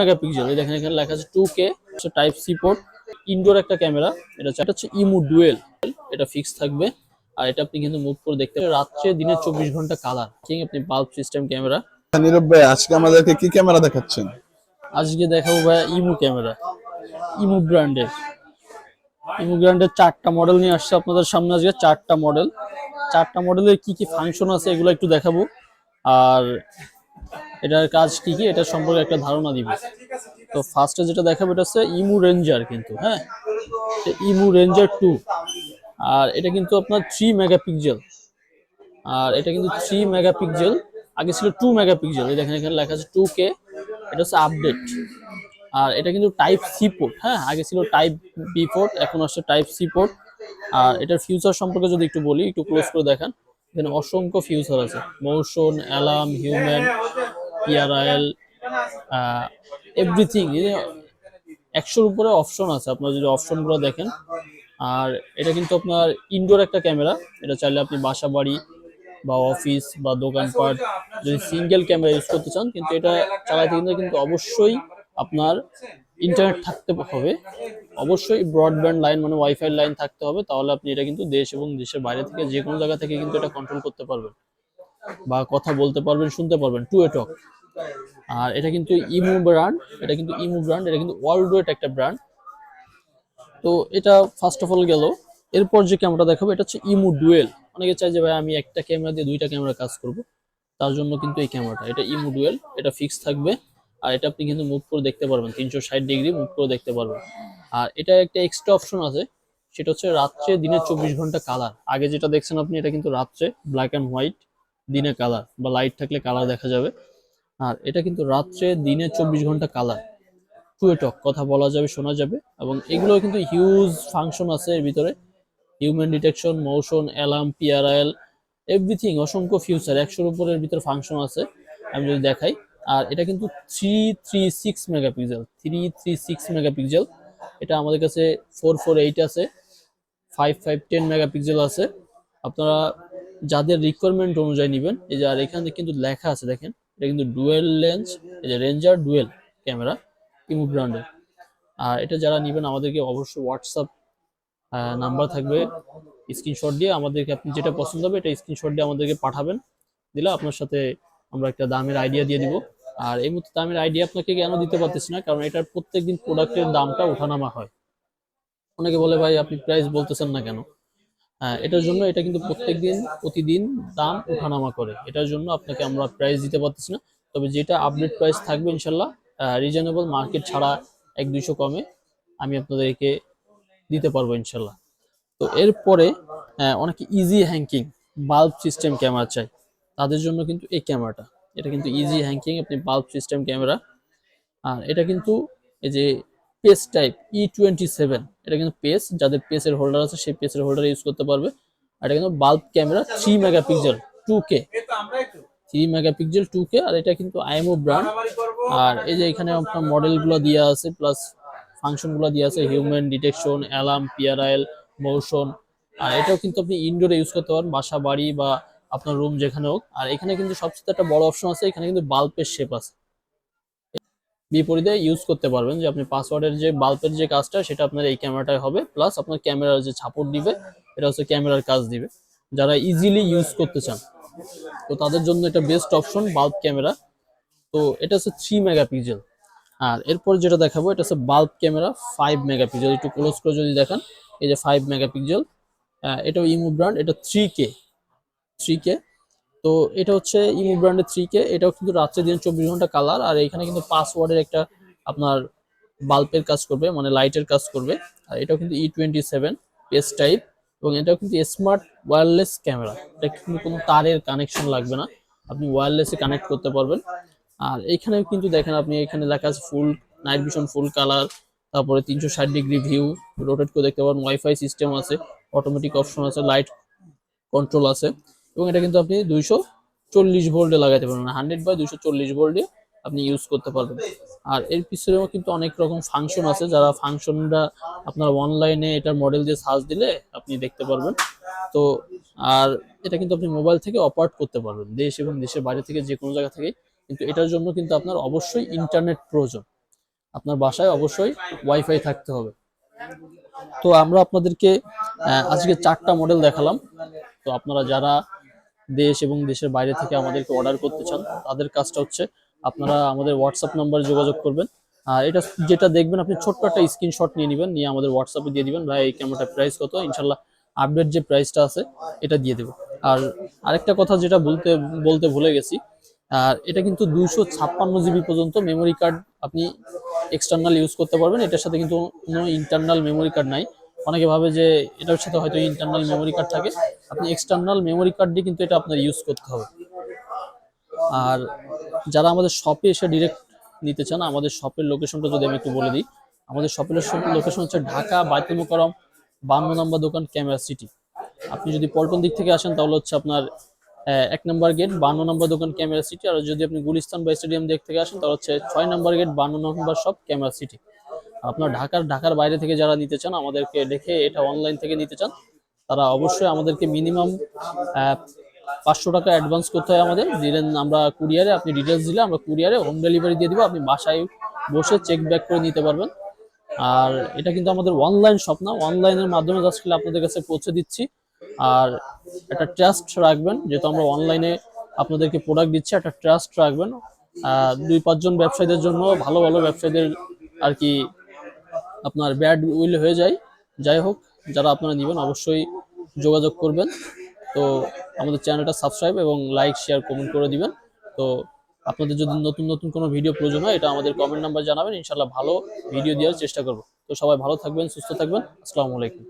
Megapixel দেখেন এখানে লেখা আছে two K type C port indoor একটা ক্যামেরা এটা হচ্ছে ইমু ডুয়েল এটা ফিক্স থাকবে আর এটা আপনি কিন্তু মুভ করে দেখতে পারেন। রাত্রে দিনে চব্বিশ ঘণ্টা কালার ঠিক আপনি বাল্ব সিস্টেম ক্যামেরা নীরব ভাই আজকে আমাদেরকে কি ক্যামেরা দেখাচ্ছেন? আজকে দেখাবো ভাইয়া ইমু ক্যামেরা ইমু ব্র্যান্ডের ইমু ব্র্যান্ডের চারটা মডেল নিয়ে আসছে আপনাদের সামনে আজকে চারটা মডেল চারটা মডেলের কি কি ফাংশন আছে এগুলো একটু দেখাবো। আর এটার কাজ কি কি? এটা সম্পর্কে একটা ধারণা দিব। তো ফার্স্টে যেটা দেখাবো, এটা হচ্ছে ইমু রেঞ্জার কিন্তু হ্যাঁ? ইমু রেঞ্জার টু। আর এটা কিন্তু আপনার থ্রি মেগাপিক্সেল আর এটা কিন্তু থ্রি মেগাপিক্সেল আগে ছিল টু মেগাপিক্সেল দেখেন এখানে লেখা আছে টু কে এটা হচ্ছে আপডেট আর এটা কিন্তু টাইপ সি পোর্ট হ্যাঁ? আগে ছিল টাইপ বি পোর্ট এখন আসছে টাইপ সি পোর্ট আর এটার ফিউচার সম্পর্কে যদি একটু বলি, একটু ক্লোজ করে দেখান। এখানে অসংখ্য ফিউচার আছে। Motion alarm human P R I L everything একশোর উপরে অপশন আছে, আপনার যদি অপশনগুলো দেখেন। আর এটা কিন্তু আপনার ইনডোর একটা ক্যামেরা এটা চাইলে আপনি বাসা বাড়ি বা অফিস বা দোকানপাট যদি সিঙ্গেল ক্যামেরা ইউজ করতে চান, কিন্তু এটা চালাতে কিন্তু কিন্তু অবশ্যই আপনার ইন্টারনেট থাকতে হবে। অবশ্যই ব্রডব্যান্ড লাইন মানে ওয়াইফাই লাইন থাকতে হবে, তাহলে আপনি এটা কিন্তু দেশ এবং দেশের বাইরে থেকে যে কোনো জায়গা থেকে কিন্তু এটা কন্ট্রোল করতে পারবেন বা কথা বলতে পারবেন, শুনতে পারবেন। টু এ টক আর এটা কিন্তু ইমু ব্র্যান্ড এটা কিন্তু ইমু ব্র্যান্ড এটা কিন্তু ওয়ার্ল্ড ওয়েট একটা ব্র্যান্ড তো এটা ফার্স্ট অফ অল গেল। এরপর যে ক্যামেরা দেখাবো, এটা হচ্ছে ইমু ডুয়েল। অনেকে চাই যে, ভাই, আমি একটা ক্যামেরা দিয়ে দুইটা ক্যামেরা কাজ করব। তার জন্য কিন্তু এই ক্যামেরাটা এটা ইমু ডুয়েল, এটা ফিক্স থাকবে। আর এটা আপনি কিন্তু মুভ করে দেখতে পারবেন, তিনশো ষাট ডিগ্রি মুভ করে দেখতে পারবেন। আর এটা একটা এক্সট্রা অপশন আছে, সেটা হচ্ছে রাত্রে দিনে চব্বিশ ঘণ্টা কালার আগে যেটা দেখছেন আপনি, এটা কিন্তু রাত্রে ব্ল্যাক অ্যান্ড হোয়াইট দিনে কালার বা লাইট থাকলে কালার দেখা যাবে। আর এটা কিন্তু রাত্রে, দিনে চব্বিশ ঘণ্টা কালার টু টক, কথা বলা যাবে, শোনা যাবে। এবং এগুলো কিন্তু হিউজ ফাংশন আছে এর ভিতরে। Human detection motion alarm P R I L everything অসংখ্য ফিউচার একশোর উপরের ভিতরে ফাংশন আছে, আমি যদি দেখাই। আর এটা কিন্তু three three six megapixel three three six megapixel এটা আমাদের কাছে ফোর ফোর এইট আছে ফাইভ ফাইভ টেন মেগাপিক্সেল আছে। আপনারা যাদের রিকোয়ারমেন্ট অনুযায়ী নেবেন, এই যে আর এখানে কিন্তু লেখা আছে, দেখেন। এটা কিন্তু ডুয়েল লেন্স, এই যে রেঞ্জার ডুয়েল ক্যামেরা ইমু ব্র্যান্ডের আর এটা যারা নেবেন, আমাদেরকে অবশ্যই হোয়াটসঅ্যাপ নাম্বার থাকবে। স্ক্রিনশট দিয়ে আমাদেরকে আপনি যেটা পছন্দ হবে, এটা স্ক্রিনশট দিয়ে আমাদেরকে পাঠাবেন। দিলে আপনার সাথে আমরা একটা দামের আইডিয়া দিয়ে দিব। আর এই মুহূর্তে দামের আইডিয়া আপনাকে কেন দিতে পারতেছি না? কারণ এটার প্রত্যেকদিন প্রোডাক্টের দামটা ওঠানামা হয়। অনেকে বলে, ভাই, আপনি প্রাইস বলতেছেন না কেন? এটার জন্য এটা কিন্তু প্রত্যেক দিন প্রতিদিন দাম ওঠানামা করে। এটার জন্য আপনাকে আমরা প্রাইস দিতে পারতেছি না। তবে যেটা আপডেট প্রাইস থাকবে ইনশাল্লাহ রিজনেবল মার্কেট ছাড়া এক দুইশো কমে আমি আপনাদেরকে দিতে পারব ইনশাল্লাহ। তো এরপরে অনেকে easy hanging bulb system camera চাই। তাদের জন্য কিন্তু এই ক্যামেরাটা এটা কিন্তু ইজি হ্যাঙ্কিং আপনি বাল্ব সিস্টেম ক্যামেরা আর এটা কিন্তু এই যে base type E twenty seven এটা কিন্তু পেস যাদের পেসের হোল্ডার আছে সেই পেসের হোল্ডার ইউজ করতে পারবে। আর এটা কিন্তু bulb camera three megapixel two K three megapixel two K আর এটা কিন্তু আইএমও ব্র্যান্ড আর এই যে এখানে আপনার মডেলগুলো দেওয়া আছে প্লাস ফাংশনগুলো দেওয়া আছে human detection alarm P R I L motion আর এটাও কিন্তু আপনি ইনডোরে ইউজ করতে পারেন, বাসা বাড়ি বা আপনার রুম যেখানে হোক। আর এখানে কিন্তু সবচেয়ে একটা বড় অপশন আছে, এখানে কিন্তু বাল্বের শেপ আছে। বিপরীতে ইউজ করতে পারবেন যে আপনি পাসওয়ার্ডের যে বাল্বের যে কাজটা, সেটা আপনার এই ক্যামেরাটায় হবে প্লাস আপনার ক্যামেরার যে ছাপড় দিবে, এটা হচ্ছে ক্যামেরার কাজ দিবে। যারা ইজিলি ইউজ করতে চান, তো তাদের জন্য এটা বেস্ট অপশন বাল্ব ক্যামেরা তো এটা হচ্ছে থ্রি মেগাপিক্সেল আর এরপর যেটা দেখাবো, এটা হচ্ছে বাল্ব ক্যামেরা ফাইভ মেগাপিক্সেল একটু ক্লোজ করে যদি দেখান, এই যে ফাইভ মেগাপিক্সেল এটাও ইমো ব্র্যান্ড এটা থ্রি কে থ্রি কে তো এটা হচ্ছে ইমু ব্র্যান্ডের থ্রি কে এটাও কিন্তু রাত্রে দিন চব্বিশ ঘণ্টা কালার আর এখানে কিন্তু পাসওয়ার্ডের একটা আপনার বাল্বের কাজ করবে মানে লাইটের কাজ করবে। আর এটাও কিন্তু E twenty seven base type এবং এটাও কিন্তু স্মার্ট ওয়্যারলেস ক্যামেরা এটা কিন্তু কোনো তারের কানেকশন লাগবে না, আপনি ওয়্যারলেসে কানেক্ট করতে পারবেন। আর এখানে কিন্তু দেখেন আপনি, এখানে লেখা আছে full night vision full colour তারপরে তিনশো ষাট ডিগ্রি ভিউ রোটেট করে দেখতে পারেন ওয়াইফাই সিস্টেম আছে অটোমেটিক অপশন আছে লাইট কন্ট্রোল আছে। এবং এটা কিন্তু আপনি দুইশো চল্লিশ ভোল্টে লাগাতে পারবেন হান্ড্রেড বাই দুইশো চল্লিশ ভোল্টে আপনি ইউজ করতে পারবেন। আর এর পিছনেও কিন্তু অনেক রকম ফাংশন আছে, যারা ফাংশনটা আপনার অনলাইনে এটার মডেল দিয়ে সার্চ দিলে আপনি দেখতে পারবেন। তো আর এটা কিন্তু আপনি মোবাইল থেকে অপারেট করতে পারবেন, দেশ এবং দেশের বাইরে থেকে যে কোনো জায়গা থেকে। কিন্তু এটার জন্য কিন্তু আপনার অবশ্যই ইন্টারনেট প্রয়োজন। আপনার বাসায় অবশ্যই ওয়াইফাই থাকতে হবে। তো আমরা আপনাদেরকে আজকে চারটা মডেল দেখালাম। তো আপনারা যারা দেশ এবং দেশের বাইরে থেকে আমাদেরকে অর্ডার করতে চান, তাদের কাজটা হচ্ছে আপনারা আমাদের হোয়াটসঅ্যাপ নাম্বারে যোগাযোগ করবেন। আর এটা যেটা দেখবেন, আপনি ছোট্ট একটা স্ক্রিনশট নিয়ে নেবেন, নিয়ে আমাদের হোয়াটসঅ্যাপে দিয়ে দিবেন, ভাই, এই ক্যামেরাটার প্রাইস কত? ইনশাল্লাহ আপডেট যে প্রাইসটা আছে, এটা দিয়ে দেবো। আর আরেকটা কথা যেটা বলতে বলতে ভুলে গেছি, আর এটা কিন্তু দুইশো ছাপ্পান্ন জিবি পর্যন্ত মেমোরি কার্ড আপনি এক্সটার্নাল ইউজ করতে পারবেন। এটার সাথে কিন্তু কোনো ইন্টারনাল মেমোরি কার্ড নাই। অনেকে ভাবে যে এটার সাথে হয়তো ইন্টারনাল মেমোরি কার্ড থাকে। আপনি এক্সটার্নাল মেমোরি কার্ড দিয়ে কিন্তু এটা আপনার ইউজ করতে হবে। আর যারা আমাদের শপে এসে ডিরেক্ট নিতে চান, আমাদের শপের লোকেশনটা যদি আমি একটু বলে দিই, আমাদের শপের লোকেশন হচ্ছে ঢাকা বাইতুল মোকারম বান্ন নম্বর দোকান, ক্যামেরা সিটি। আপনি যদি পল্টন দিক থেকে আসেন, তাহলে হচ্ছে আপনার এক নম্বর গেট বান্ন নম্বর দোকান, ক্যামেরা সিটি। আর যদি আপনি গুলিস্তান বা স্টেডিয়াম দিক থেকে আসেন, তাহলে হচ্ছে ছয় নম্বর গেট বান্ন নম্বর শপ ক্যামেরা সিটি। আপনার ঢাকার ঢাকার বাইরে থেকে যারা নিতে চান, আমাদেরকে দেখে এটা অনলাইন থেকে নিতে চান, তারা অবশ্যই আমাদেরকে মিনিমাম পাঁচশো টাকা অ্যাডভান্স করতে হয় আমাদের। দিলেন আমরা কুরিয়ারে আপনি ডিটেলস দিলে আমরা কুরিয়ারে হোম ডেলিভারি দিয়ে দিব, আপনি বাসায় বসে চেক ব্যাক করে নিতে পারবেন। আর এটা কিন্তু আমাদের অনলাইন শপ না অনলাইনের মাধ্যমে জাস্ট আপনাদের কাছে পৌঁছে দিচ্ছি। আর একটা ট্রাস্ট রাখবেন, যেহেতু আমরা অনলাইনে আপনাদেরকে প্রোডাক্ট দিচ্ছি, একটা ট্রাস্ট রাখবেন। দুই পাঁচজন ব্যবসায়ীদের জন্য ভালো ভালো ব্যবসায়ীদের আর কি আপনার ব্যাড উইল হয়ে যায়। যাই হোক, যারা আপনারা নেবেন অবশ্যই যোগাযোগ করবেন। তো আমাদের চ্যানেলটা সাবস্ক্রাইব এবং লাইক শেয়ার কমেন্ট করে দিবেন। তো আপনাদের যদি নতুন নতুন কোনো ভিডিও প্রয়োজন হয়, এটা আমাদের কমেন্ট নাম্বার জানাবেন। ইনশাল্লাহ ভালো ভিডিও দেওয়ার চেষ্টা করব। তো সবাই ভালো থাকবেন, সুস্থ থাকবেন। আসসালামু আলাইকুম।